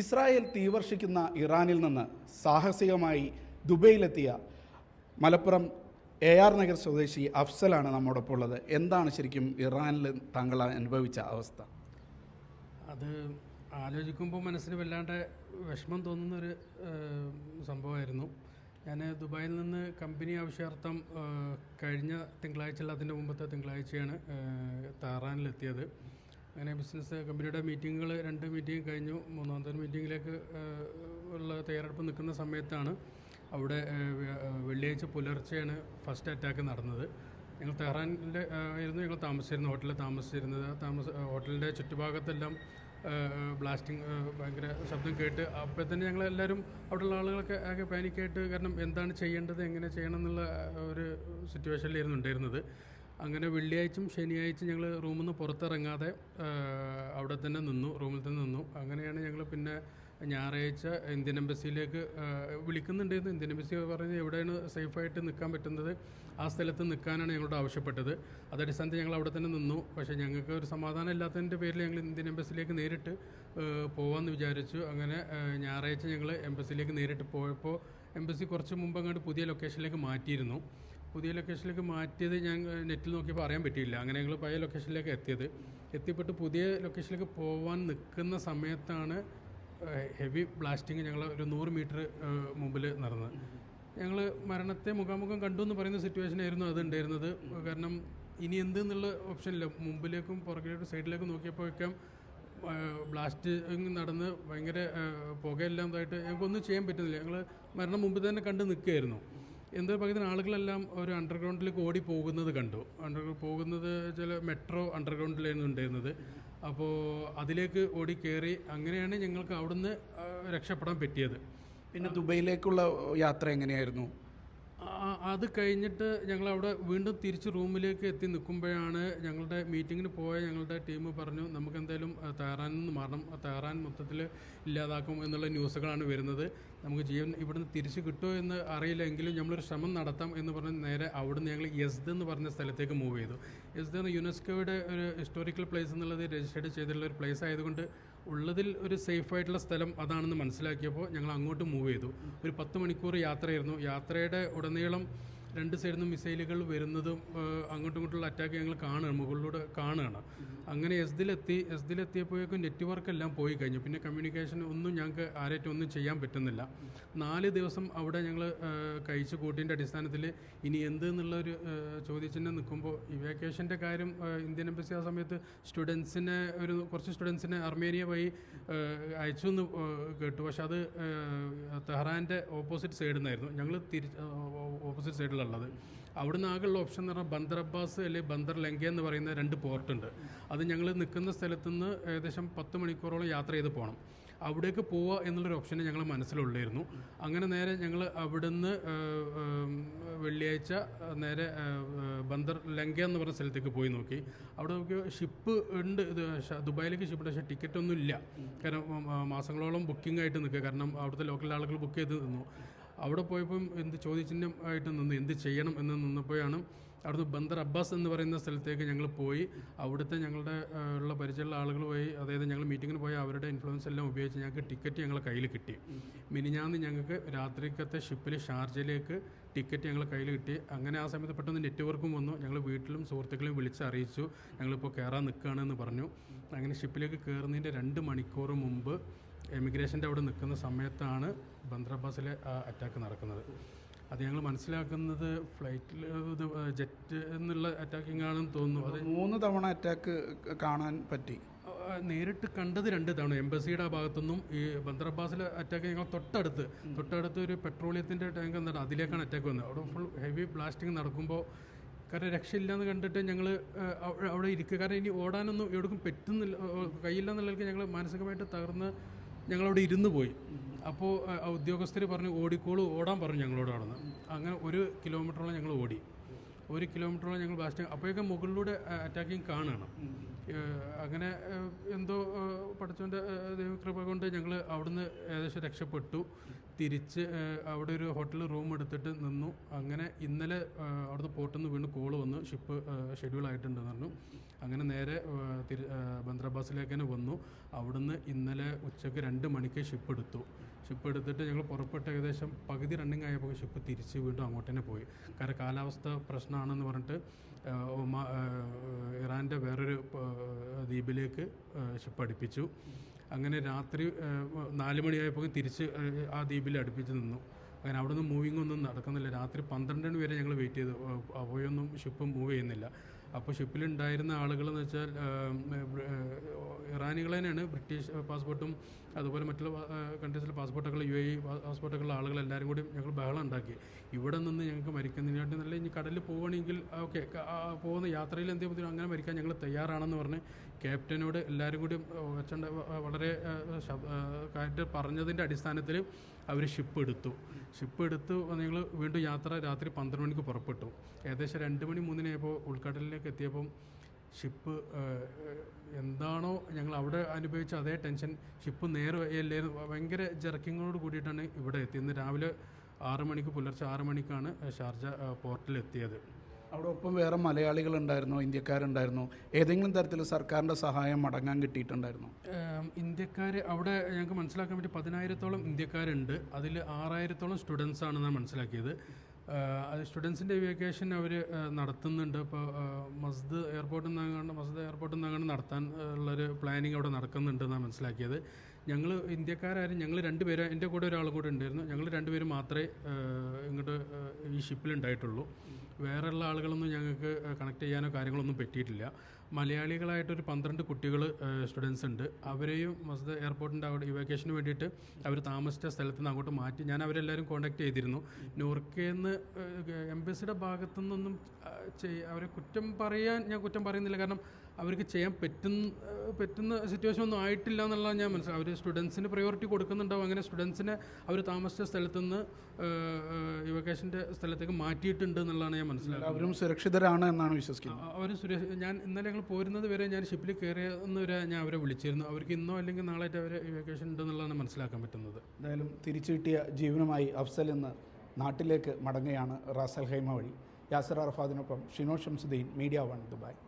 Israel തീവർഷിക്കുന്ന ഇറാനിൽ നിന്ന് സാഹസികമായി ദുബൈയിലെത്തിയ മലപ്പുറം എ ആർ നഗർ സ്വദേശി അഫ്സലാണ് നമ്മോടൊപ്പം ഉള്ളത് എന്താണ് ശരിക്കും ഇറാനിൽ താങ്കൾ അനുഭവിച്ച അവസ്ഥ? അത് ആലോചിക്കുമ്പോൾ മനസ്സിന് വല്ലാണ്ട് വിഷമം തോന്നുന്നൊരു സംഭവമായിരുന്നു. ഞാൻ ദുബായിൽ നിന്ന് കമ്പനി ആവശ്യാർത്ഥം കഴിഞ്ഞ തിങ്കളാഴ്ച അല്ല അതിന്റെ മുമ്പത്തെ തിങ്കളാഴ്ചയാണ് തെഹ്റാനിലെത്തിയത്. അങ്ങനെ ബിസിനസ് കമ്പനിയുടെ മീറ്റിങ്ങുകൾ രണ്ട് മീറ്റിംഗ് കഴിഞ്ഞു. മൂന്നാമത്തെ മീറ്റിങ്ങിലേക്ക് ഉള്ള തയ്യാറെടുപ്പ് നിൽക്കുന്ന സമയത്താണ് അവിടെ വെള്ളിയാഴ്ച പുലർച്ചെയാണ് ഫസ്റ്റ് അറ്റാക്ക് നടന്നത്. ഞങ്ങൾ തെഹ്റാനിന്റെ ആയിരുന്നു. ഞങ്ങൾ താമസിച്ചിരുന്നത് ഹോട്ടലിൽ താമസിച്ചിരുന്നത്. താമസ ഹോട്ടലിന്റെ ചുറ്റുഭാഗത്തെല്ലാം ബ്ലാസ്റ്റിംഗ് ഭയങ്കര ശബ്ദം കേട്ട് അപ്പോൾ തന്നെ ഞങ്ങൾ എല്ലാവരും അവിടെയുള്ള ആളുകളൊക്കെ ആകെ പാനിക്കായിട്ട് കാരണം എന്താണ് ചെയ്യേണ്ടത് എങ്ങനെ ചെയ്യണം എന്നുള്ള ഒരു സിറ്റുവേഷനിലായിരുന്നു ഉണ്ടായിരുന്നത് അങ്ങനെ വെള്ളിയാഴ്ചയും ശനിയാഴ്ച ഞങ്ങൾ റൂമിൽ നിന്ന് പുറത്തിറങ്ങാതെ അവിടെ തന്നെ നിന്നു റൂമിൽ തന്നെ നിന്നു. അങ്ങനെയാണ് ഞങ്ങൾ പിന്നെ ഞായറാഴ്ച ഇന്ത്യൻ എംബസിയിലേക്ക് വിളിക്കുന്നുണ്ടായിരുന്നു. ഇന്ത്യൻ എംബസി പറഞ്ഞ് എവിടെയാണ് സേഫായിട്ട് നിൽക്കാൻ പറ്റുന്നത്? ആ സ്ഥലത്ത് നിൽക്കാനാണ് ഞങ്ങളോട് ആവശ്യപ്പെട്ടത്. അതടിസ്ഥാനത്തിൽ ഞങ്ങൾ അവിടെ തന്നെ നിന്നു. പക്ഷേ ഞങ്ങൾക്ക് ഒരു സമാധാനം ഇല്ലാത്തതിന്റെ പേരിൽ ഞങ്ങൾ ഇന്ത്യൻ എംബസിയിലേക്ക് നേരിട്ട് പോകാമെന്ന് വിചാരിച്ചു. അങ്ങനെ ഞായറാഴ്ച ഞങ്ങൾ എംബസിയിലേക്ക് നേരിട്ട് പോയപ്പോൾ എംബസി കുറച്ച് മുമ്പ് അങ്ങോട്ട് പുതിയ ലൊക്കേഷനിലേക്ക് മാറ്റിയിരുന്നു. പുതിയ ലൊക്കേഷനിലേക്ക് മാറ്റിയത് ഞാൻ നെറ്റിൽ നോക്കിയപ്പോൾ അറിയാൻ പറ്റിയില്ല. അങ്ങനെ ഞങ്ങൾ പഴയ ലൊക്കേഷനിലേക്ക് എത്തിയത്. എത്തിപ്പെട്ട് പുതിയ ലൊക്കേഷനിലേക്ക് പോകാൻ നിൽക്കുന്ന സമയത്താണ് ഹെവി ബ്ലാസ്റ്റിങ് ഞങ്ങൾ ഒരു നൂറ് മീറ്റർ മുമ്പിൽ നടന്നത്. ഞങ്ങൾ മരണത്തെ മുഖാമുഖം കണ്ടു എന്ന് പറയുന്ന സിറ്റുവേഷൻ ആയിരുന്നു അത് ഉണ്ടായിരുന്നത്. കാരണം ഇനി എന്ത് എന്നുള്ള ഓപ്ഷനില്ല മുമ്പിലേക്കും പുറകിലേക്കും സൈഡിലേക്കും നോക്കിയപ്പോഴേക്കും ബ്ലാസ്റ്റിങ് നടന്ന് ഭയങ്കര പുകയെല്ലാം ഇതായിട്ട് ഞങ്ങൾക്കൊന്നും ചെയ്യാൻ പറ്റുന്നില്ല. ഞങ്ങൾ മരണം മുമ്പ് തന്നെ കണ്ട് നിൽക്കുകയായിരുന്നു എന്താ പറയുന്ന ആളുകളെല്ലാം ഒരു അണ്ടർഗ്രൗണ്ടിലേക്ക് ഓടി പോകുന്നത് കണ്ടു. അണ്ടർഗ്രൗണ്ട് പോകുന്നത് ചില മെട്രോ അണ്ടർഗ്രൗണ്ടിലായിരുന്നു ഉണ്ടായിരുന്നത്. അപ്പോൾ അതിലേക്ക് ഓടി കയറി അങ്ങനെയാണ് ഞങ്ങൾക്ക് അവിടുന്ന് രക്ഷപ്പെടാൻ പറ്റിയത്. പിന്നെ ദുബൈയിലേക്കുള്ള യാത്ര എങ്ങനെയായിരുന്നു? അത് കഴിഞ്ഞിട്ട് ഞങ്ങൾ അവിടെ വീണ്ടും തിരിച്ച് റൂമിലേക്ക് എത്തി നിൽക്കുമ്പോഴാണ് ഞങ്ങളുടെ മീറ്റിങ്ങിന് പോയ ഞങ്ങളുടെ ടീം പറഞ്ഞു നമുക്ക് എന്തായാലും തയ്യാറാനിൽ നിന്ന് മാറണം. തയ്യാറാൻ മൊത്തത്തിൽ ഇല്ലാതാക്കും എന്നുള്ള ന്യൂസുകളാണ് വരുന്നത്. നമുക്ക് ജീവൻ ഇവിടുന്ന് തിരിച്ച് കിട്ടുമോ എന്ന് അറിയില്ലെങ്കിലും നമ്മളൊരു ശ്രമം നടത്താം എന്ന് പറഞ്ഞ് നേരെ അവിടുന്ന് ഞങ്ങൾ യസ്ദ് എന്ന് പറഞ്ഞ സ്ഥലത്തേക്ക് മൂവ് ചെയ്തു. യസ്ദ് എന്ന യുനെസ്കോയുടെ ഒരു ഹിസ്റ്റോറിക്കൽ പ്ലേസ് എന്നുള്ളത് രജിസ്റ്റേർഡ് ചെയ്തിട്ടുള്ള ഒരു പ്ലേസ് ആയതുകൊണ്ട് ഉള്ളതിൽ ഒരു സേഫ് ആയിട്ടുള്ള സ്ഥലം അതാണെന്ന് മനസ്സിലാക്കിയപ്പോൾ ഞങ്ങൾ അങ്ങോട്ട് മൂവ് ചെയ്തു. ഒരു പത്ത് മണിക്കൂർ യാത്രയായിരുന്നു. യാത്രയുടെ ഉടനീളം രണ്ട് സൈഡിൽ നിന്നും മിസൈലുകൾ വരുന്നതും അങ്ങോട്ടും ഇങ്ങോട്ടുള്ള അറ്റാക്ക് ഞങ്ങൾ കാണുകയാണ് മുകളിലൂടെ കാണുകയാണ്. അങ്ങനെ എസ്ദിലെത്തി എസ്ദിലെത്തിയപ്പോഴേക്കും നെറ്റ്വർക്ക് എല്ലാം പോയി കഴിഞ്ഞു. പിന്നെ കമ്മ്യൂണിക്കേഷൻ ഒന്നും ഞങ്ങൾക്ക് ആരായിട്ടും ഒന്നും ചെയ്യാൻ പറ്റുന്നില്ല. നാല് ദിവസം അവിടെ ഞങ്ങൾ കഴിച്ചു കൂട്ടിന്റെ അടിസ്ഥാനത്തിൽ ഇനി എന്ത് എന്നുള്ള ഒരു ഏഹ്, ചോദ്യചിഹ്നം നിൽക്കുമ്പോൾ ഇവാക്യുവേഷന്റെ കാര്യം ഇന്ത്യൻ എംബസി ആ സമയത്ത് സ്റ്റുഡൻസിനെ ഒരു കുറച്ച് സ്റ്റുഡൻസിനെ അർമേനിയ വഴി അയച്ചു എന്ന് കേട്ടു. പക്ഷെ അത് തെഹ്റാന്റെ ഓപ്പോസിറ്റ് സൈഡിൽ നിന്നായിരുന്നു ഞങ്ങൾ തിരി ഓപ്പോസിറ്റ് സൈഡിലുള്ളത് അവിടുന്ന് ആകെയുള്ള ഓപ്ഷൻ എന്ന് പറഞ്ഞാൽ ബന്ദർ അബ്ബാസ് അല്ലെങ്കിൽ ബന്ദർ ലങ്ക എന്ന് പറയുന്ന രണ്ട് പോർട്ടുണ്ട് അത് ഞങ്ങൾ നിൽക്കുന്ന സ്ഥലത്തു നിന്ന് ഏകദേശം പത്ത് മണിക്കൂറോളം യാത്ര ചെയ്ത് പോകണം അവിടേക്ക് പോവുക എന്നുള്ളൊരു ഓപ്ഷന് ഞങ്ങൾ മനസ്സിലുള്ളായിരുന്നു അങ്ങനെ നേരെ ഞങ്ങൾ അവിടുന്ന് വെള്ളിയാഴ്ച നേരെ ബന്ദർ ലങ്ക എന്ന് പറഞ്ഞ സ്ഥലത്തേക്ക് പോയി നോക്കി. അവിടെ നോക്കി ഷിപ്പ് ഉണ്ട്. ദുബായിലേക്ക് ഷിപ്പ് ഉണ്ട്. പക്ഷേ ടിക്കറ്റ് ഒന്നും ഇല്ല. കാരണം മാസങ്ങളോളം ബുക്കിംഗ് ആയിട്ട് നിൽക്കുക. കാരണം അവിടുത്തെ ലോക്കൽ ആളുകൾ ബുക്ക് ചെയ്ത് നിന്നു. അവിടെ പോയപ്പം എന്ത് ചോദ്യചിഹ്നം ആയിട്ട് നിന്ന് എന്ത് ചെയ്യണം എന്ന് നിന്നപ്പോഴാണ് അവിടുന്ന് ബന്ദർ അബ്ബാസ് എന്ന് പറയുന്ന സ്ഥലത്തേക്ക് ഞങ്ങൾ പോയി. അവിടുത്തെ ഞങ്ങളുടെ ഉള്ള പരിചയമുള്ള ആളുകൾ പോയി. അതായത് ഞങ്ങൾ മീറ്റിങ്ങിന് പോയി അവരുടെ ഇൻഫ്ലുവൻസ് എല്ലാം ഉപയോഗിച്ച് ഞങ്ങൾക്ക് ടിക്കറ്റ് ഞങ്ങളെ കയ്യിൽ കിട്ടി. മിനിഞ്ഞാന്ന് ഞങ്ങൾക്ക് രാത്രിക്കത്തെ ഷിപ്പിൽ ഷാർജയിലേക്ക് ടിക്കറ്റ് ഞങ്ങളെ കയ്യിൽ കിട്ടി. അങ്ങനെ ആ സമയത്ത് പെട്ടെന്ന് നെറ്റ്വർക്കും വന്നു. ഞങ്ങൾ വീട്ടിലും സുഹൃത്തുക്കളെയും വിളിച്ച് അറിയിച്ചു. ഞങ്ങളിപ്പോൾ കയറാൻ നിൽക്കുകയാണെന്ന് പറഞ്ഞു. അങ്ങനെ ഷിപ്പിലേക്ക് കയറുന്നതിന്റെ രണ്ട് മണിക്കൂർ മുമ്പ് എമിഗ്രേഷന്റെ അവിടെ നിൽക്കുന്ന സമയത്താണ് ബന്ദ്രബാസിലെ ആ അറ്റാക്ക് നടക്കുന്നത്. അത് ഞങ്ങൾ മനസ്സിലാക്കുന്നത് ഫ്ലൈറ്റിൽ ഇത് ജെറ്റ് എന്നുള്ള അറ്റാക്കിംഗ് ആണെന്ന് തോന്നുന്നു. അത് മൂന്ന് തവണ അറ്റാക്ക് കാണാൻ പറ്റി. നേരിട്ട് കണ്ടത് രണ്ട് തവണ. എംബസിയുടെ ആ ഭാഗത്തുനിന്നും ഈ ബന്ദ്രബാസിലെ അറ്റാക്ക് ഞങ്ങൾ തൊട്ടടുത്ത് തൊട്ടടുത്ത് ഒരു പെട്രോളിയത്തിന്റെ ടാങ്ക് എന്താണ് അതിലേക്കാണ് അറ്റാക്ക് വന്നത്. അവിടെ ഫുൾ ഹെവി ബ്ലാസ്റ്റിംഗ് നടക്കുമ്പോൾ കാരണം രക്ഷയില്ലാന്ന് കണ്ടിട്ട് ഞങ്ങൾ അവിടെ ഇരിക്കുക. കാരണം ഇനി ഓടാനൊന്നും എവിടേക്കും പറ്റുന്നില്ല ഏ, ഏ, കയ്യില്ല എന്നുള്ളവർക്ക് ഞങ്ങൾ മാനസികമായിട്ട് തകർന്ന് ഞങ്ങളവിടെ ഇരുന്ന് പോയി. അപ്പോൾ ഉദ്യോഗസ്ഥർ പറഞ്ഞു ഓടിക്കോളൂ ഓടാൻ പറഞ്ഞു ഞങ്ങളോട് അവിടെ നിന്ന്. അങ്ങനെ ഒരു കിലോമീറ്ററോളം ഞങ്ങൾ ഓടി. ഒരു കിലോമീറ്ററോളം ഞങ്ങൾ ബ്ലാസ്റ്റ് അപ്പോഴൊക്കെ മുകളിലൂടെ അറ്റാക്കിങ് കാണണം അങ്ങനെ എന്തോ പഠിച്ചോന്റെ ദൈവകൃപ കൊണ്ട് ഞങ്ങൾ അവിടുന്ന് ഏകദേശം രക്ഷപ്പെട്ടു. തിരിച്ച് അവിടെ ഒരു ഹോട്ടൽ റൂം എടുത്തിട്ട് നിന്നു. അങ്ങനെ ഇന്നലെ അവിടുന്ന് പോർട്ടിൽ നിന്ന് വീണ്ടും കോൾ വന്നു ഷിപ്പ് ഷെഡ്യൂൾ ആയിട്ടുണ്ടെന്ന് പറഞ്ഞു. അങ്ങനെ നേരെ തിരു ബന്ദ്രാബാസിലേക്ക് തന്നെ വന്നു. അവിടുന്ന് ഇന്നലെ ഉച്ചയ്ക്ക് രണ്ട് മണിക്ക് ഷിപ്പ് എടുത്തു. ഷിപ്പ് എടുത്തിട്ട് ഞങ്ങൾ പുറപ്പെട്ട് ഏകദേശം പകുതി റണ്ണിങ് ആയപ്പോൾ ഷിപ്പ് തിരിച്ച് വീണ്ടും അങ്ങോട്ട് തന്നെ പോയി. കാരണം കാലാവസ്ഥ പ്രശ്നമാണെന്ന് പറഞ്ഞിട്ട് ഇറാന്റെ വേറൊരു ദ്വീപിലേക്ക് ഷിപ്പ് അടുപ്പിച്ചു. അങ്ങനെ രാത്രി നാല് മണിയായപ്പോൾ തിരിച്ച് ആ ദ്വീപിൽ അടുപ്പിച്ച് നിന്നു. അങ്ങനെ അവിടുന്ന് മൂവിങ് ഒന്നും നടക്കുന്നില്ല. രാത്രി പന്ത്രണ്ട് മണി വരെ ഞങ്ങൾ വെയിറ്റ് ചെയ്തു. അവയൊന്നും ഷിപ്പ് മൂവ് ചെയ്യുന്നില്ല. അപ്പോൾ ഷിപ്പിലുണ്ടായിരുന്ന ആളുകളെന്ന് വെച്ചാൽ ഇറാനികൾ തന്നെയാണ്. ബ്രിട്ടീഷ് പാസ്പോർട്ടും അതുപോലെ മറ്റുള്ള കൺട്രീസിലെ പാസ്പോർട്ടുകൾ യു എ പാസ്പോർട്ടുകളുള്ള ആളുകൾ എല്ലാവരും കൂടി ഞങ്ങൾ ബഹളം ഉണ്ടാക്കി. ഇവിടെ നിന്ന് ഞങ്ങൾക്ക് മരിക്കുന്നതിനായിട്ട് നല്ല ഇനി കടലിൽ പോവുകയാണെങ്കിൽ ഓക്കെ പോകുന്ന യാത്രയിൽ എന്തെങ്കിലും അങ്ങനെ മരിക്കാൻ ഞങ്ങൾ തയ്യാറാണെന്ന് പറഞ്ഞ് ക്യാപ്റ്റനോട് എല്ലാവരും കൂടി അച്ഛന്റെ വളരെ കാര്യം പറഞ്ഞതിന്റെ അടിസ്ഥാനത്തിൽ അവർ ഷിപ്പ് എടുത്തു. ഷിപ്പ് എടുത്ത് ഞങ്ങൾ വീണ്ടും യാത്ര രാത്രി പന്ത്രണ്ട് മണിക്ക് പുറപ്പെട്ടു. ഏകദേശം രണ്ട് മണി മൂന്നിനായപ്പോൾ ഉൾക്കടലിലേക്ക് എത്തിയപ്പം ഷിപ്പ് എന്താണോ ഞങ്ങൾ അവിടെ അനുഭവിച്ച അതേ ടെൻഷൻ. ഷിപ്പ് നേരെ ഭയങ്കര ജർക്കിങ്ങോട് കൂടിയിട്ടാണ് ഇവിടെ എത്തിയത്. ഇന്ന് രാവിലെ ആറ് മണിക്ക് പുലർച്ചെ ആറ് മണിക്കാണ് ഷാർജ പോർട്ടിലെത്തിയത് അവിടെ ഒപ്പം വേറെ മലയാളികൾ ഉണ്ടായിരുന്നോ ഇന്ത്യക്കാരുണ്ടായിരുന്നോ. ഏതെങ്കിലും തരത്തിൽ സർക്കാരിന്റെ സഹായം മടങ്ങാൻ കിട്ടിയിട്ടുണ്ടായിരുന്നോ? ഇന്ത്യക്കാർ അവിടെ ഞങ്ങൾക്ക് മനസ്സിലാക്കാൻ വേണ്ടി പതിനായിരത്തോളം ഇന്ത്യക്കാരുണ്ട്. അതിൽ ആറായിരത്തോളം സ്റ്റുഡൻസ് ആണെന്നാണ് മനസ്സിലാക്കിയത്. അത് സ്റ്റുഡൻസിന്റെ വെക്കേഷൻ അവർ നടത്തുന്നുണ്ട്. ഇപ്പോൾ മസ്ദ് എയർപോർട്ടിൽ നിന്നങ്ങാണ്ട് മസ്ദ് എയർപോർട്ടിൽ നിന്നങ്ങാണ്ട് നടത്താൻ ഉള്ളൊരു പ്ലാനിങ് അവിടെ നടക്കുന്നുണ്ട് എന്നാണ് മനസ്സിലാക്കിയത്. ഞങ്ങൾ ഇന്ത്യക്കാരായാലും ഞങ്ങൾ രണ്ടുപേരും എന്റെ കൂടെ ഒരാൾ കൂടെ ഉണ്ടായിരുന്നു. ഞങ്ങൾ രണ്ടുപേരും മാത്രമേ ഇങ്ങോട്ട് ഈ ഷിപ്പിലുണ്ടായിട്ടുള്ളൂ വേറെയുള്ള ആളുകളൊന്നും ഞങ്ങൾക്ക് കണക്ട് ചെയ്യാനോ കാര്യങ്ങളൊന്നും പറ്റിയിട്ടില്ല. മലയാളികളായിട്ടൊരു പന്ത്രണ്ട് കുട്ടികൾ സ്റ്റുഡൻസ് ഉണ്ട്. അവരെയും മസ്ദ എയർപോർട്ടിന്റെ അവിടെ ഇവാക്കേഷന് വേണ്ടിയിട്ട് അവർ താമസിച്ച സ്ഥലത്ത് നിന്ന് അങ്ങോട്ട് മാറ്റി. ഞാൻ അവരെല്ലാവരും കോൺടാക്ട് ചെയ്തിരുന്നു. നോർക്കേന്ന് എംബസിയുടെ ഭാഗത്തു നിന്നൊന്നും അവരെ കുറ്റം പറയാൻ ഞാൻ കുറ്റം പറയുന്നില്ല. കാരണം അവർക്ക് ചെയ്യാൻ പറ്റുന്ന പറ്റുന്ന സിറ്റുവേഷൻ ഒന്നും ആയിട്ടില്ല എന്നുള്ളതാണ് ഞാൻ മനസ്സിലാവും അവർ സ്റ്റുഡൻസിന് പ്രയോറിറ്റി കൊടുക്കുന്നുണ്ടാവും. അങ്ങനെ സ്റ്റുഡൻസിനെ അവർ താമസിച്ച സ്ഥലത്തു നിന്ന് ഇവക്കേഷന്റെ സ്ഥലത്തേക്ക് മാറ്റിയിട്ടുണ്ട് എന്നുള്ളതാണ് ഞാൻ മനസ്സിലാക്കുന്നത്. അവരും സുരക്ഷിതരാണ് എന്നാണ് വിശ്വസിക്കുന്നത്. അവർ സുരക്ഷ ഞാൻ ഇന്നലെ ഞങ്ങൾ പോരുന്നത് വരെ ഞാൻ ഷിപ്പിൽ കയറിയെന്ന് വരെ ഞാൻ അവരെ വിളിച്ചിരുന്നു. അവർക്ക് ഇന്നോ അല്ലെങ്കിൽ നാളായിട്ട് അവരെ വെക്കേഷൻ ഉണ്ടെന്നുള്ളതാണ് മനസ്സിലാക്കാൻ പറ്റുന്നത്. എന്തായാലും തിരിച്ചു കിട്ടിയ ജീവനുമായി അഫ്സൽ ഇന്ന് നാട്ടിലേക്ക് മടങ്ങുകയാണ് റാസൽ ഹൈമ വഴി. Yasar അറഫാദിനൊപ്പം Shino Shamsuddin media one Dubai.